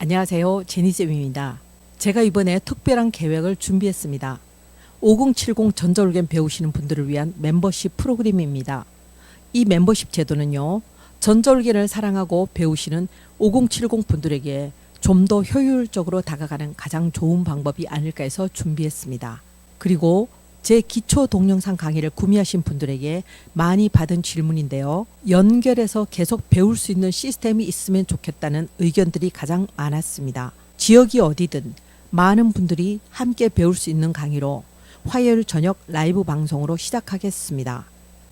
안녕하세요. 제니쌤입니다. 제가 이번에 특별한 계획을 준비했습니다. 5070 전자올겐 배우시는 분들을 위한 멤버십 프로그램입니다. 이 멤버십 제도는요, 전자올겐을 사랑하고 배우시는 5070 분들에게 좀 더 효율적으로 다가가는 가장 좋은 방법이 아닐까 해서 준비했습니다. 그리고 제 기초 동영상 강의를 구매하신 분들에게 많이 받은 질문인데요. 연결해서 계속 배울 수 있는 시스템이 있으면 좋겠다는 의견들이 가장 많았습니다. 지역이 어디든 많은 분들이 함께 배울 수 있는 강의로 화요일 저녁 라이브 방송으로 시작하겠습니다.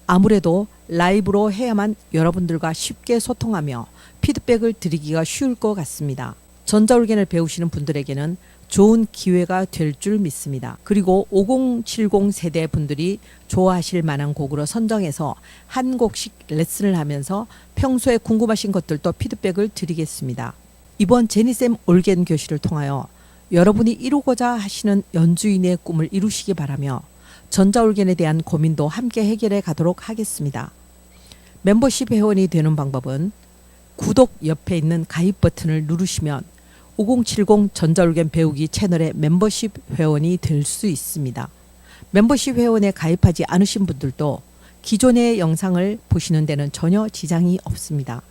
아무래도 라이브로 해야만 여러분들과 쉽게 소통하며 피드백을 드리기가 쉬울 것 같습니다. 전자올겐을 배우시는 분들에게는 좋은 기회가 될 줄 믿습니다. 그리고 5070 세대 분들이 좋아하실 만한 곡으로 선정해서 한 곡씩 레슨을 하면서 평소에 궁금하신 것들도 피드백을 드리겠습니다. 이번 제니쌤 올겐 교실을 통하여 여러분이 이루고자 하시는 연주인의 꿈을 이루시기 바라며 전자올겐에 대한 고민도 함께 해결해 가도록 하겠습니다. 멤버십 회원이 되는 방법은 구독 옆에 있는 가입 버튼을 누르시면 5070 전자올겐 배우기 채널의 멤버십 회원이 될 수 있습니다. 멤버십 회원에 가입하지 않으신 분들도 기존의 영상을 보시는 데는 전혀 지장이 없습니다.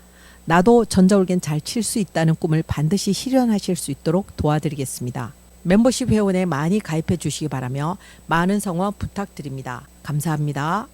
나도 전자올겐 잘칠 수 있다는 꿈을 반드시 실현하실 수 있도록 도와드리겠습니다. 멤버십 회원에 많이 가입해 주시기 바라며 많은 성원 부탁드립니다. 감사합니다.